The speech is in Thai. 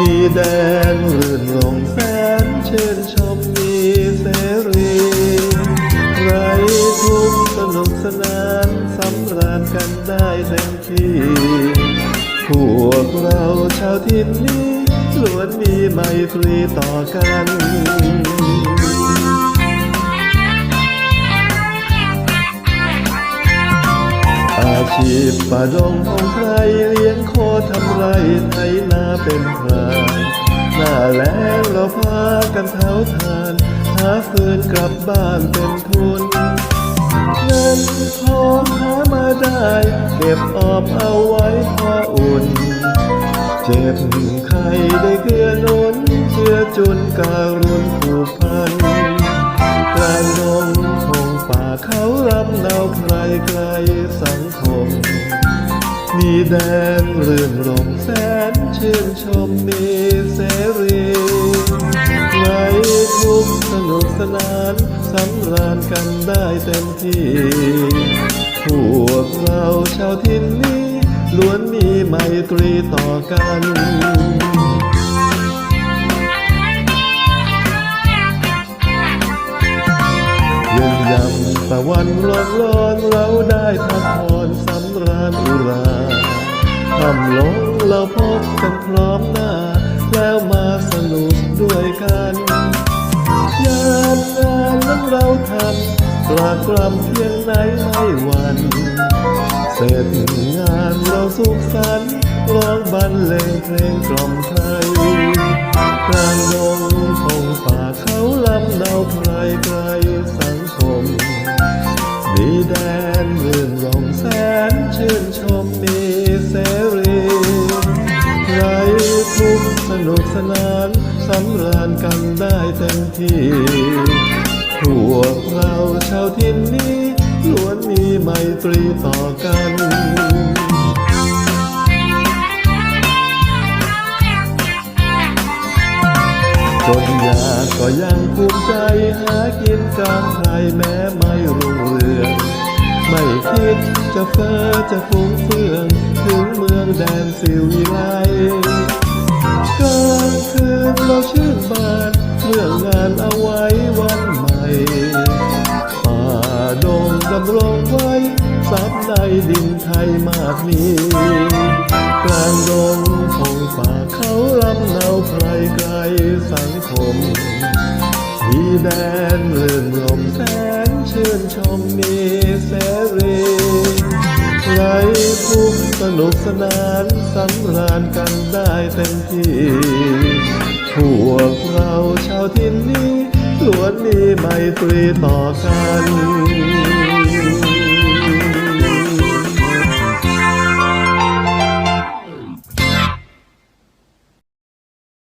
ดีแดนรื่นลงแสนเช่นชมมีเสรีไรทุกสนุกสนานสำราญกันได้เต็มที่พวกเราชาวทินนี้ล้วนมีไมตรีต่อกันอาชีพป่าดงของใครเรีย ไรไถนาเป็นพรานหน้าแล้งเราพากันเผาทาน หาฟืนกลับบ้านเป็นทุนเงินทองหามาได้ เก็บออมเอาไว้พออุ่น เจ็บใครได้เกื้อนุนเชื่อจุนการุณผูกพันกลางดงคงป่าเขารำเนาไพรไกลสังคม มีแดนเรื่นร ชื่นชมมีเสรีไรทุกสนุกสนานสำราญกันได้เต็มที่พวกเราชาวทินนี้ล้วนมีไมตรีต่อกันยืนยำตะวันร้อนร้อนเราได้พักผ่อนสำราญอุรา ทำลงเราพบกันพร้อมหน้า แล้วมาสนุกด้วยกันยามงานนั้นเราทำตรากรำเพียงไหนไม่หวันเสร็จงานเราสุขสันต์ร้องบรรเลงเพลงกล่อมไทยกลางดงพงป่าเขาลำเนาไพรไกลสังคมมีแดนเรื่อนรมแสนชื่นชม สนุกสนานสำราญกันได้เต็มที่พวกเราชาวทินนี้ล้วนมีไมตรีต่อกันจนยากก็ยังภูมิใจหากินกลางใครแม้ไม่รุ่งเรืองไม่คิดจะเฟ้อจะฟุ้งเฟือง ถึงเมืองแดนสิวิไล ดำรงไว้ซับในดินไทยมากมีกลางดงพงป่าเขาลำเนาไพรไกลสังคมมีแดนเรื่นรมแสนชื่นชมมีเสรีไรทุกสนุกสนานสำราญกันได้เต็มที่พวกเราชาวทินนี้ล้วนมีไมตรีต่อกัน